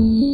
Thank you.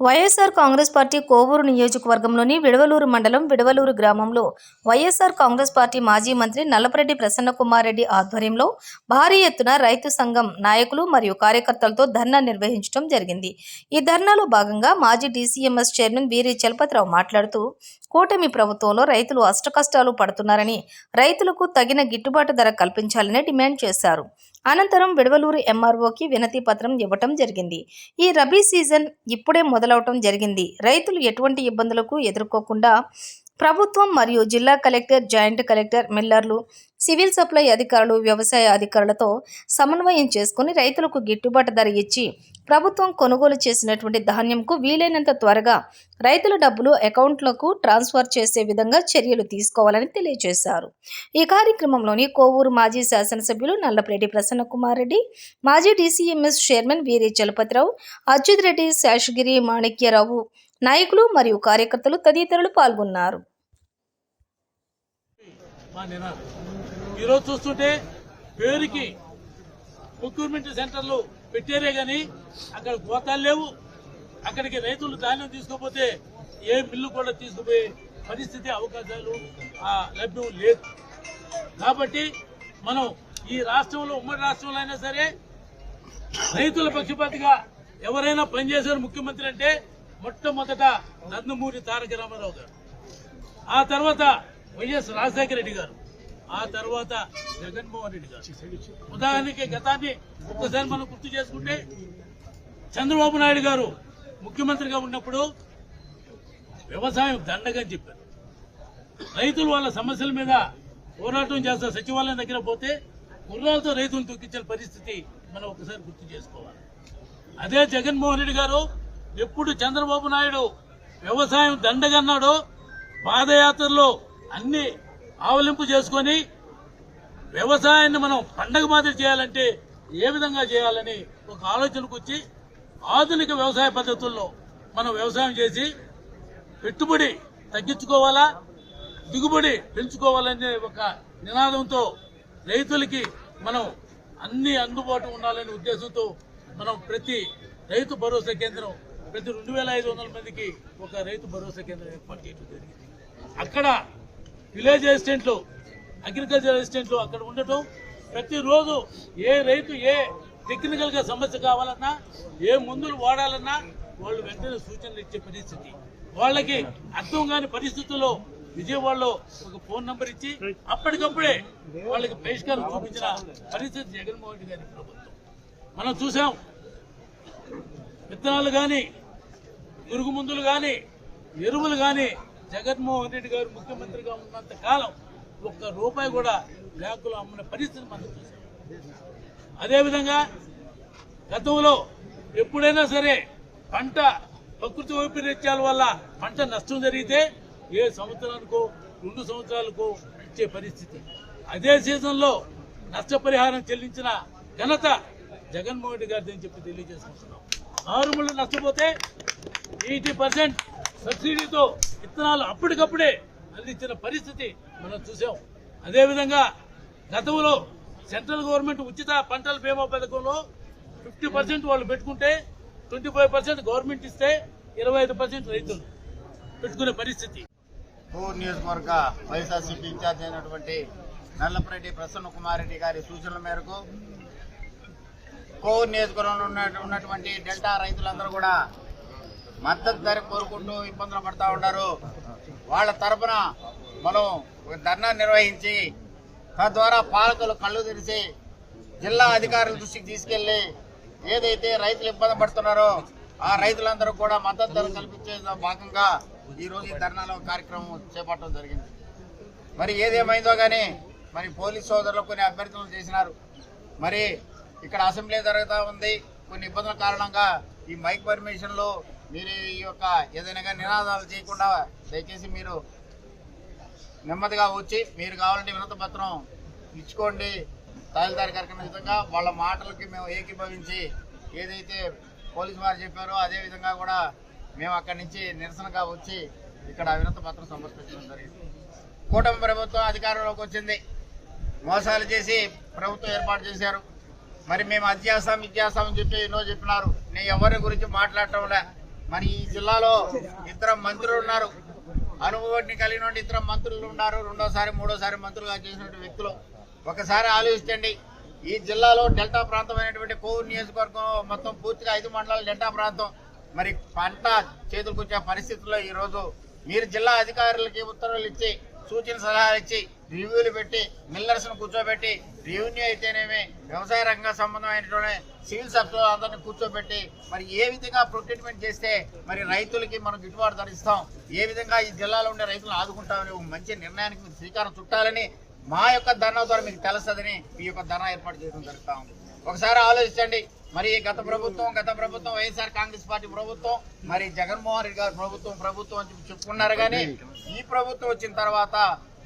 YSR Congress party Kovur నియోజకవర్గంలోని విడవలూరు మండలం విడవలూరు గ్రామంలో వైఎస్ఆర్ కాంగ్రెస్ పార్టీ మాజీ మంత్రి నల్లపరెడ్డి ప్రసన్నకుమార్ రెడ్డి ఆధ్వర్యంలో భారీ ఎత్తున రైతు సంఘం నాయకులు మరియు కార్యకర్తలతో ధర్నా నిర్వహించడం జరిగింది. ఈ ధర్నాలో భాగంగా మాజీ డీసీఎంఎస్ చైర్మన్ వీరి చలపతిరావు మాట్లాడుతూ కూటమి ప్రభుత్వంలో రైతులు అష్టకష్టాలు పడుతున్నారని రైతులకు తగిన గిట్టుబాటు ధర కల్పించాలని డిమాండ్ చేశారు. అనంతరం విడవలూరు ఎంఆర్ఓకి వినతి పత్రం ఇవ్వటం జరిగింది. ఈ రబీ సీజన్ ఇప్పుడే మొదలవటం జరిగింది. రైతులు ఎటువంటి ఇబ్బందులకు ఎదుర్కోకుండా ప్రభుత్వం మరియు జిల్లా కలెక్టర్ జాయింట్ కలెక్టర్ మిల్లర్లు సివిల్ సప్లై అధికారులు వ్యవసాయ అధికారులతో సమన్వయం చేసుకుని రైతులకు గిట్టుబాటు ధర ఇచ్చి ప్రభుత్వం కొనుగోలు చేసినటువంటి ధాన్యంకు వీలైనంత త్వరగా రైతుల డబ్బులు అకౌంట్లకు ట్రాన్స్ఫర్ చేసే విధంగా చర్యలు తీసుకోవాలని తెలియజేశారు. ఈ కార్యక్రమంలోని కోవూరు మాజీ శాసనసభ్యులు నల్లపరెడ్డి ప్రసన్నకుమార్ రెడ్డి మాజీ డీసీఎంఎస్ చైర్మన్ వీరి చలపతిరావు అచ్యుత్ రెడ్డి శేషగిరి మాణిక్యరావు నాయకులు మరియు కార్యకర్తలు తదితరులు పాల్గొన్నారు. ఈరోజు చూస్తుంటే పేరుకి ప్రొక్యూర్మెంట్ సెంటర్లు పెట్టారే గాని అక్కడ గోతాలు లేవు. అక్కడికి రైతులు ధాన్యం తీసుకోపోతే ఏ మిల్లు కూడా తీసుకుపోయే పరిస్థితి అవకాశాలు ఆ, లభ్యం లేదు. కాబట్టి మనం ఈ రాష్ట్రంలో ఉమ్మడి రాష్ట్రంలో అయినా సరే రైతుల పక్షపాతిగా ఎవరైనా పనిచేశారు ముఖ్యమంత్రి అంటే మొట్టమొదట నందమూరి తారక రామారావు గారు. ఆ తర్వాత వైఎస్ రాజశేఖర రెడ్డి గారు. ఆ తర్వాత జగన్మోహన్ రెడ్డి గారు. ఉదాహరణకి గతాన్ని ఒక్కసారి మనం గుర్తు చేసుకుంటే చంద్రబాబు నాయుడు గారు ముఖ్యమంత్రిగా ఉన్నప్పుడు వ్యవసాయం దండగా అని చెప్పారు. రైతులు వాళ్ళ సమస్యల మీద పోరాటం చేస్తారు. సచివాలయం దగ్గర పోతే గుర్రాలతో రైతులు తొక్కించిన పరిస్థితి మనం ఒకసారి గుర్తు చేసుకోవాలి. అదే జగన్మోహన్ రెడ్డి గారు ఎప్పుడు చంద్రబాబు నాయుడు వ్యవసాయం దండగన్నాడో పాదయాత్రలో అన్ని ఆవలింపు చేసుకొని వ్యవసాయాన్ని మనం పండగ మాదిరి చేయాలంటే ఏ విధంగా చేయాలని ఒక ఆలోచనకు వచ్చి ఆధునిక వ్యవసాయ పద్ధతుల్లో మనం వ్యవసాయం చేసి పెట్టుబడి తగ్గించుకోవాలా దిగుబడి పెంచుకోవాలనే ఒక నినాదంతో రైతులకి మనం అన్ని అందుబాటు ఉండాలనే ఉద్దేశంతో మనం ప్రతి రైతు భరోసా కేంద్రం ప్రతి రెండు వేల ఐదు వందల మందికి ఒక రైతు భరోసా కేంద్రం ఏర్పాటు చేయడం జరిగింది. అక్కడ విలేజ్ అసిస్టెంట్లు అగ్రికల్చర్ అసిస్టెంట్లు అక్కడ ఉండటం ప్రతిరోజు ఏ రైతు ఏ టెక్నికల్గా సమస్య కావాలన్నా ఏ మందులు వాడాలన్నా వాళ్ళు వెంటనే సూచనలు ఇచ్చే పరిస్థితి. వాళ్ళకి అర్థం కాని పరిస్థితుల్లో విజయవాడలో ఒక ఫోన్ నంబర్ ఇచ్చి అప్పటికప్పుడే వాళ్ళకి పరిష్కారం చూపించిన పరిస్థితి జగన్మోహన్ రెడ్డి గారి ప్రభుత్వం. మనం చూసాం. విత్తనాలు కానీ పురుగు మందులు కానీ ఎరువులు కానీ జగన్మోహన్ రెడ్డి గారు ముఖ్యమంత్రిగా ఉన్నంత కాలం ఒక్క రూపాయి కూడా బ్యాంకులో అమ్మిన పరిస్థితి మనం చూసాం అదేవిధంగా గతంలో ఎప్పుడైనా సరే పంట ప్రకృతి వైపరీత్యాల వల్ల పంట నష్టం జరిగితే ఏ సంవత్సరానికో రెండు సంవత్సరాలకో ఇచ్చే పరిస్థితి. అదే సీజన్లో నష్టపరిహారం చెల్లించిన ఘనత జగన్మోహన్ రెడ్డి గారిదని అని చెప్పి తెలియజేసుకుంటున్నాం. ఆరుమూలు నష్టపోతే ఎయిటీ పర్సెంట్ సబ్సిడీతో విత్తనాలు అప్పటికప్పుడే అందించిన పరిస్థితి మనం చూసాం. అదేవిధంగా గతంలో సెంట్రల్ గవర్నమెంట్ ఉచిత పంటల బీమా పథకంలో ఫిఫ్టీ పర్సెంట్ వాళ్ళు పెట్టుకుంటే ట్వంటీ ఫైవ్ పర్సెంట్ గవర్నమెంట్ ఇస్తే ఇరవై ఐదు పర్సెంట్ రైతులు పెట్టుకునే పరిస్థితి. కోవూరు నియోజకవర్గ వైఎస్ఆర్సీపీ ఇన్ఛార్జ్ అయినటువంటి నల్లపరెడ్డి ప్రసన్న కుమార్ రెడ్డి గారి సూచనల మేరకు కోవూరు నియోజకవర్గంలో ఉన్నటువంటి డెల్టా రైతులందరూ కూడా మద్దతు ధర కోరుకుంటూ ఇబ్బందులు పడతా ఉన్నారు. వాళ్ళ తరపున మనం ఒక ధర్నా నిర్వహించి తద్వారా పాలకులు కళ్ళు తెరిచి జిల్లా అధికారుల దృష్టికి తీసుకెళ్ళి ఏదైతే రైతులు ఇబ్బంది పడుతున్నారో ఆ రైతులందరూ కూడా మద్దతు ధర కల్పించే భాగంగా ఈరోజు ఈ ధర్నాలో కార్యక్రమం చేపట్టడం జరిగింది. మరి ఏదేమైందో కానీ మరి పోలీస్ సోదరులు కొన్ని అభ్యర్థనలు చేసినారు. మరి ఇక్కడ అసెంబ్లీ జరుగుతూ ఉంది. కొన్ని ఇబ్బందుల కారణంగా ఈ మైక్ పర్మిషన్లు మీరు ఈ యొక్క ఏదైనా నినాదాలు చేయకుండా దయచేసి మీరు నెమ్మదిగా వచ్చి మీరు కావాలంటే వినత పత్రం ఇచ్చుకోండి. తహసీల్దార్ గారికి విధంగా వాళ్ళ మాటలకి మేము ఏకీభవించి ఏదైతే పోలీసు వారు చెప్పారో అదే విధంగా కూడా మేము అక్కడి నుంచి నిరసనగా వచ్చి ఇక్కడ వినత పత్రం సమర్పించడం జరిగింది. కూటమి ప్రభుత్వం అధికారంలోకి వచ్చింది. మోసాలు చేసి ప్రభుత్వం ఏర్పాటు చేశారు. మరి మేము అది చేస్తాం ఇది అని చెప్పి ఎన్నో చెప్పినారు. నేను ఎవరి గురించి మాట్లాడటంలే. మరి ఈ జిల్లాలో ఇద్దరు మంత్రులు ఉన్నారు. అనుభవాన్ని కలిగిన ఇద్దరు మంత్రులు ఉన్నారు. రెండోసారి మూడోసారి మంత్రులుగా చేసినటువంటి వ్యక్తులు. ఒకసారి ఆలోచించండి. ఈ జిల్లాలో డెల్టా ప్రాంతమైనటువంటి కోవూరు నియోజకవర్గం మొత్తం పూర్తిగా ఐదు మండలాలు డెల్టా ప్రాంతం. మరి పంట చేతులకు వచ్చే పరిస్థితుల్లో ఈరోజు మీరు జిల్లా అధికారులకి ఉత్తర్వులు ఇచ్చి సూచన సలహాలు ఇచ్చి రివ్యూలు పెట్టి మిల్లర్స్ను కూర్చోబెట్టి రెవెన్యూ అయితేనేమి వ్యవసాయ రంగ సంబంధమైనటువంటి సివిల్ సబ్సిడీ అందరినీ కూర్చోబెట్టి మరి ఏ విధంగా ప్రొక్యూట్మెంట్ చేస్తే మరి రైతులకి మనం గిట్టుబాటు ధర ఇస్తాం? ఏ విధంగా ఈ జిల్లాలో ఉండే రైతులను ఆదుకుంటామని ఒక మంచి నిర్ణయానికి మీరు శ్రీకారం చుట్టాలని మా యొక్క ధర్నా ద్వారా మీకు తెలుస్తుందని మీ యొక్క ధర్నా ఏర్పాటు చేయడం జరుగుతాం ఉంది. ఒకసారి ఆలోచించండి. మరి గత ప్రభుత్వం గత ప్రభుత్వం వైఎస్ఆర్ కాంగ్రెస్ పార్టీ ప్రభుత్వం మరి జగన్మోహన్ రెడ్డి గారి ప్రభుత్వం ప్రభుత్వం అని చెప్పుకున్నారు కానీ ఈ ప్రభుత్వం వచ్చిన తర్వాత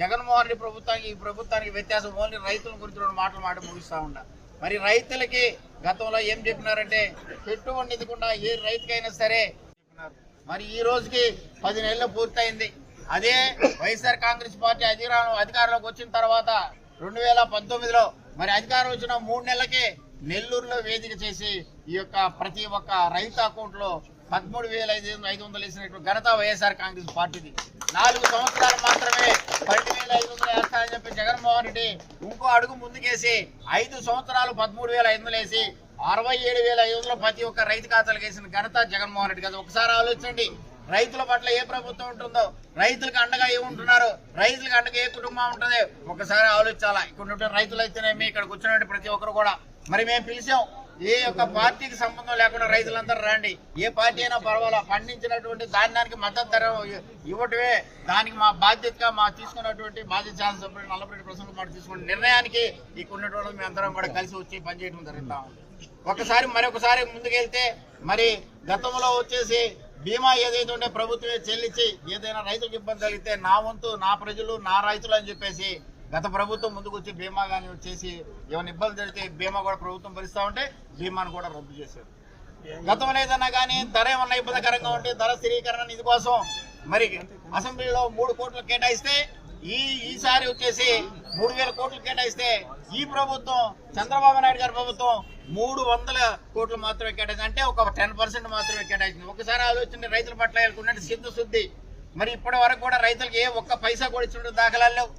జగన్మోహన్ రెడ్డి ప్రభుత్వానికి ఈ ప్రభుత్వానికి వ్యత్యాసం ఓన్లీ రైతుల గురించి రెండు మాటలు మాట ముగిస్తా ఉండ మరి రైతులకి గతంలో ఏం చెప్పినారంటే పెట్టుబడి నిధుకుండా ఏ రైతుకైనా సరే మరి ఈ రోజుకి పది నెలలు పూర్తయింది. అదే వైఎస్ఆర్ కాంగ్రెస్ పార్టీ అధికారం అధికారంలోకి వచ్చిన తర్వాత రెండు వేల పంతొమ్మిదిలో మరి అధికారం వచ్చిన మూడు నెలలకే నెల్లూరులో వేదిక చేసి ఈ యొక్క ప్రతి ఒక్క రైతు అకౌంట్లో పదమూడు వేల ఐదు ఐదు వందలు వేసినటువంటి ఘనత వైఎస్ఆర్ కాంగ్రెస్ పార్టీది. నాలుగు సంవత్సరాలు మాత్రమే పన్నెండు వేల ఐదు వందలు వేస్తానని చెప్పి జగన్మోహన్ రెడ్డి ఇంకో అడుగు ముందుకేసి ఐదు సంవత్సరాలు పదమూడు వేల ఐదు వందలు వేసి అరవై ఏడు వేల ఐదు వందలు ప్రతి ఒక్క రైతు ఖాతాలకు వేసిన ఘనత జగన్మోహన్ రెడ్డి కదా. ఒకసారి ఆలోచించండి. రైతుల పట్ల ఏ ప్రభుత్వం ఉంటుందో రైతులకు అండగా ఏముంటున్నారు రైతులకు అండగా ఏ కుటుంబం ఉంటుంది? ఒకసారి ఆలోచించాలా? ఇక్కడ రైతులు అయితేనేమి ఇక్కడ కూర్చున్నటువంటి ప్రతి ఒక్కరు కూడా మరి మేము పిలిచాం ఏ యొక్క పార్టీకి సంబంధం లేకుండా రైతులందరూ రండి. ఏ పార్టీ అయినా పర్వాలా పండించినటువంటి ధాన్యానికి మద్దతు ధర ఇవ్వటమే దానికి మా బాధ్యతగా మా తీసుకున్నటువంటి బాధ్యత శాసనసభ్యుడు నల్లపరెడ్డి ప్రసన్న మాట తీసుకున్న నిర్ణయానికి ఇక్కడ ఉన్నటువంటి మేము అందరం కూడా కలిసి వచ్చి పనిచేయడం జరుగుతా ఉంది. ఒకసారి మరొకసారి ముందుకెళ్తే మరి గతంలో వచ్చేసి బీమా ఏదైతే ఉండే ప్రభుత్వమే చెల్లించి ఏదైనా రైతులకు ఇబ్బంది కలిగితే నా వంతు నా ప్రజలు నా రైతులు అని చెప్పేసి గత ప్రభుత్వం ముందుకు వచ్చి బీమా కానీ వచ్చేసి ఏమైనా ఇబ్బంది జరిగితే బీమా కూడా ప్రభుత్వం భరిస్తా ఉంటే బీమాను కూడా రద్దు చేశారు. గతంలో ఏదన్నా కానీ ధర ఏమన్నా ఇబ్బందికరంగా ఉంటే ధర స్థిరీకరణ నిధి కోసం మరి అసెంబ్లీలో మూడు కోట్లు కేటాయిస్తే ఈ ఈసారి వచ్చేసి మూడు వేల కోట్లు కేటాయిస్తే ఈ ప్రభుత్వం చంద్రబాబు నాయుడు గారి ప్రభుత్వం మూడు వందల కోట్లు మాత్రమే కేటాయించింది అంటే ఒక టెన్ పర్సెంట్ మాత్రమే కేటాయించింది ఒకసారి ఆలోచన రైతుల పట్ల వీళ్ళకున్నట్టు సిద్ధ శుద్ధి. మరి ఇప్పటి వరకు కూడా రైతులకు ఏ ఒక్క పైసా కూడా ఇచ్చిన దాఖలాలు లేవు.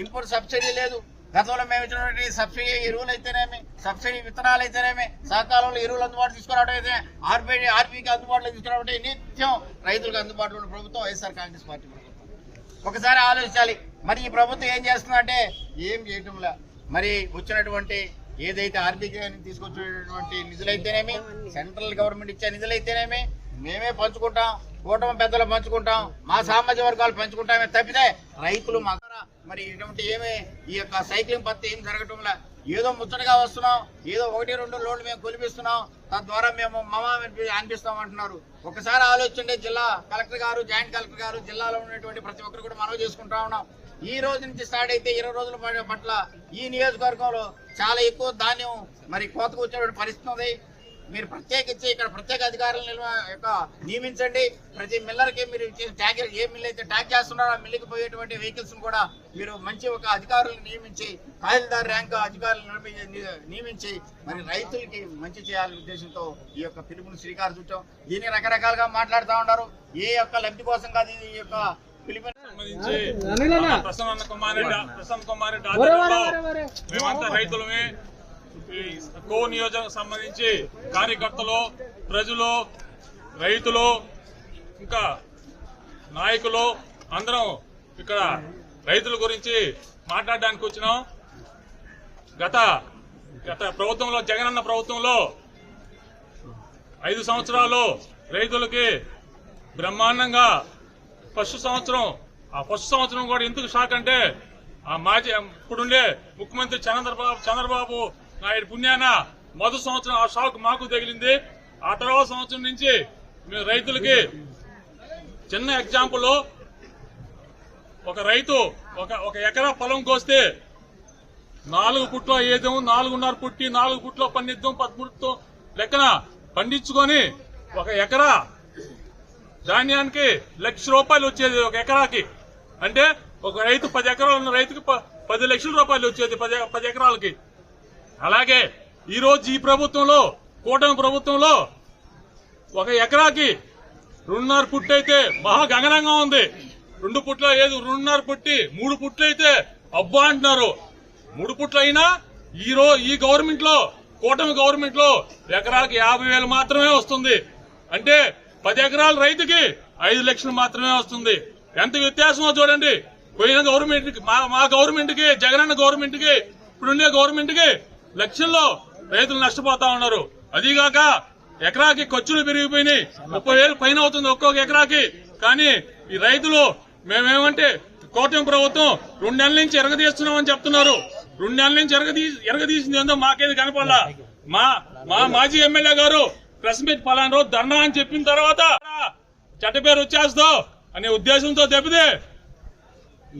ఇన్పుట్ సబ్సిడీ లేదు. గతంలో మేము ఇచ్చినటువంటి సబ్సిడీ ఎరువులు అయితేనేమి? సబ్సిడీ విత్తనాలు అయితేనేమి? సహకాలంలో ఎరువులు అందుబాటు తీసుకురావడం అయితే ఆర్బీఐ ఆర్బీకి అందుబాటులో తీసుకురావడం నిత్యం రైతులకు అందుబాటులో ఉన్న ప్రభుత్వం వైఎస్ఆర్ కాంగ్రెస్ పార్టీ ప్రభుత్వం. ఒకసారి ఆలోచించాలి. మరి ఈ ప్రభుత్వం ఏం చేస్తుందంటే ఏం చేయటంలా? మరి వచ్చినటువంటి ఏదైతే ఆర్థిక తీసుకొచ్చినటువంటి నిధులైతేనేమి? సెంట్రల్ గవర్నమెంట్ ఇచ్చే నిధులైతేనేమి? మేమే పంచుకుంటాం. కూటమి పెద్దలు పంచుకుంటాం మా సామాజిక వర్గాలు పంచుకుంటామే తప్పితే రైతులు మా మరి ఇటువంటి ఏమి ఈ యొక్క సైక్లింగ్ పత్తి ఏం జరగటంలా? ఏదో ముచ్చటగా వస్తున్నాం ఏదో ఒకటి రెండు లోన్లు మేము కొలిపిస్తున్నాం తద్వారా మేము మమ అనిపిస్తాం అంటున్నారు. ఒకసారి ఆలోచించండి జిల్లా కలెక్టర్ గారు జాయింట్ కలెక్టర్ గారు జిల్లాలో ఉన్నటువంటి ప్రతి ఒక్కరు కూడా మనవి చేసుకుంటా ఉన్నాం. ఈ రోజు నుంచి స్టార్ట్ అయితే ఇరవై రోజుల పట్ల ఈ నియోజకవర్గంలో చాలా ఎక్కువ ధాన్యం మరి కోతకు వచ్చేటువంటి పరిస్థితి ఉంది. మీరు ప్రత్యేకించి ఇక్కడ ప్రత్యేక అధికారులను నిల్వ యొక్క నియమించండి ప్రతి మిల్లర్కి మీరు ఇచ్చే ట్యాగ్ ఏ మిల్ అయితే ట్యాగ్ చేస్తున్నారో ఆ మిల్లుకి పోయేటువంటి వెహికల్స్ కూడా మీరు మంచి ఒక అధికారులను నియమించి తహసీల్దార్ ర్యాంక్ అధికారులను నియమించి మరి రైతులకి మంచి చేయాలనే ఉద్దేశంతో ఈ యొక్క పిలుపుని శ్రీకారం చుట్టాం దీన్ని రకరకాలుగా మాట్లాడుతూ ఉన్నారు ఏ యొక్క లబ్ధి కోసం కాదు ఈ యొక్క పిలుపు సంబంధించి మన ప్రసన్న కుమార్ రెడ్డి ప్రసన్న కుమార్ రెడ్డి ఆధ్వర్యంలో మేమంతా రైతులమే ఈ కో నియోజక సంబంధించి కార్యకర్తలు ప్రజలు రైతులు ఇంకా నాయకులు అందరం ఇక్కడ రైతుల గురించి మాట్లాడడానికి వచ్చినాం. గత గత ప్రభుత్వంలో జగనన్న ప్రభుత్వంలో ఐదు సంవత్సరాలు రైతులకి బ్రహ్మాండంగా ఫస్ట్ సంవత్సరం ఆ ఫస్ట్ సంవత్సరం కూడా ఎందుకు షాక్ అంటే ఆ మాజీ ఇప్పుడుండే ముఖ్యమంత్రి చంద్రబాబు చంద్రబాబు నాయుడు పుణ్యాన మొదటి సంవత్సరం ఆ షాక్ మాకు తగిలింది. ఆ తర్వాత సంవత్సరం నుంచి మేము రైతులకి చిన్న ఎగ్జాంపుల్ ఒక రైతు ఒక ఒక ఎకరా పొలం కోస్తే నాలుగు పుట్లో ఏదేమో నాలుగున్నర పుట్టి నాలుగు పుట్లో పండిద్దాం పదమూడుతో లెక్కన పండించుకొని ఒక ఎకరా ధాన్యానికి లక్ష రూపాయలు వచ్చేది ఒక ఎకరాకి. అంటే ఒక రైతు పది ఎకరాలు ఉన్న రైతుకి పది లక్షల రూపాయలు వచ్చేది పది పది ఎకరాలకి. అలాగే ఈరోజు ఈ ప్రభుత్వంలో కూటమి ప్రభుత్వంలో ఒక ఎకరాకి రెండున్నర పుట్టి అయితే మహా గగనంగా ఉంది. రెండు పుట్ల ఏది? రెండున్నర పుట్టి మూడు పుట్లు అయితే అబ్బా అంటున్నారు. మూడు పుట్లు అయినా ఈ రో ఈ గవర్నమెంట్లో కూటమి గవర్నమెంట్లో ఎకరాకి యాభై వేలు మాత్రమే వస్తుంది. అంటే పది ఎకరాల రైతుకి ఐదు లక్షలు మాత్రమే వస్తుంది. ఎంత వ్యత్యాసమో చూడండి. పోయిన గవర్నమెంట్ మా మా గవర్నమెంట్కి జగనన్న గవర్నమెంట్కి ఇప్పుడుండే గవర్నమెంట్కి లక్షల్లో రైతులు నష్టపోతా ఉన్నారు. అదీగాక ఎకరాకి ఖర్చులు పెరిగిపోయినాయి. ముప్పై వేలు పైన అవుతుంది ఒక్కొక్క ఎకరాకి. కానీ ఈ రైతులు మేమేమంటే కూటమి ప్రభుత్వం రెండు నెలల నుంచి ఎరగదీస్తున్నామని చెప్తున్నారు. రెండు నెలల నుంచి ఎరగదీ ఎరగదీసింది ఏందో మాకేది కనపడలా. మా మా మాజీ ఎమ్మెల్యే గారు ప్రెస్ మీట్ పలానా రోజు ధర్నా అని చెప్పిన తర్వాత చెట్ట పేరు వచ్చేస్తావు అనే ఉద్దేశంతో తప్పితే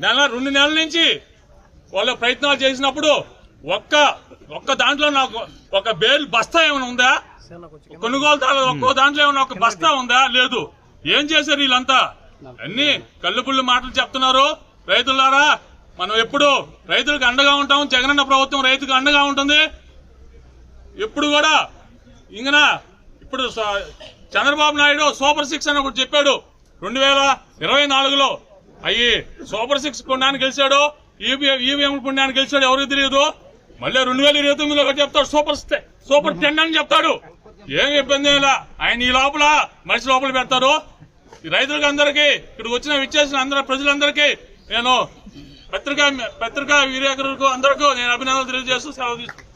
నెల రెండు నెలల నుంచి వాళ్ళ ప్రయత్నాలు చేసినప్పుడు ఒక్క ఒక్క దాంట్లో నాకు ఒక బేల్ బస్తా ఏమైనా ఉందా? కొనుగోలు ఒక్కో దాంట్లో ఏమైనా ఒక బస్తా ఉందా? లేదు. ఏం చేశారు వీళ్ళంతా? అన్ని కళ్ళుపుళ్ళు మాటలు చెప్తున్నారు. రైతులారా మనం ఎప్పుడు రైతులకు అండగా ఉంటాం. జగనన్న ప్రభుత్వం రైతుకు అండగా ఉంటుంది. ఎప్పుడు కూడా ఇంకన ఇప్పుడు చంద్రబాబు నాయుడు సూపర్ సిక్స్ అని ఒకటి చెప్పాడు. రెండు వేల ఇరవై నాలుగులో అయ్యి సూపర్ సిక్స్ పుణ్యాన్ని గెలిచాడు. ఈవీఎం పుణ్యాన్ని గెలిచాడు. ఎవరికి తెలియదు? మళ్ళీ రెండు వేల ఇరవై తొమ్మిదిలో ఒకటి చెప్తాడు సూపర్ స్టే- సూపర్ టెన్ అని చెప్తాడు. ఏం ఇబ్బంది ఏం ఆయన ఈ లోపల మనిషి లోపల పెడతారు. రైతులకు అందరికీ ఇక్కడికి వచ్చిన విచ్చేసిన అందరూ ప్రజలందరికీ నేను పత్రికా పత్రికా విలేకరులకు అందరికీ నేను అభినందనలు తెలియజేస్తూ సెలవు తీసుకుంటాను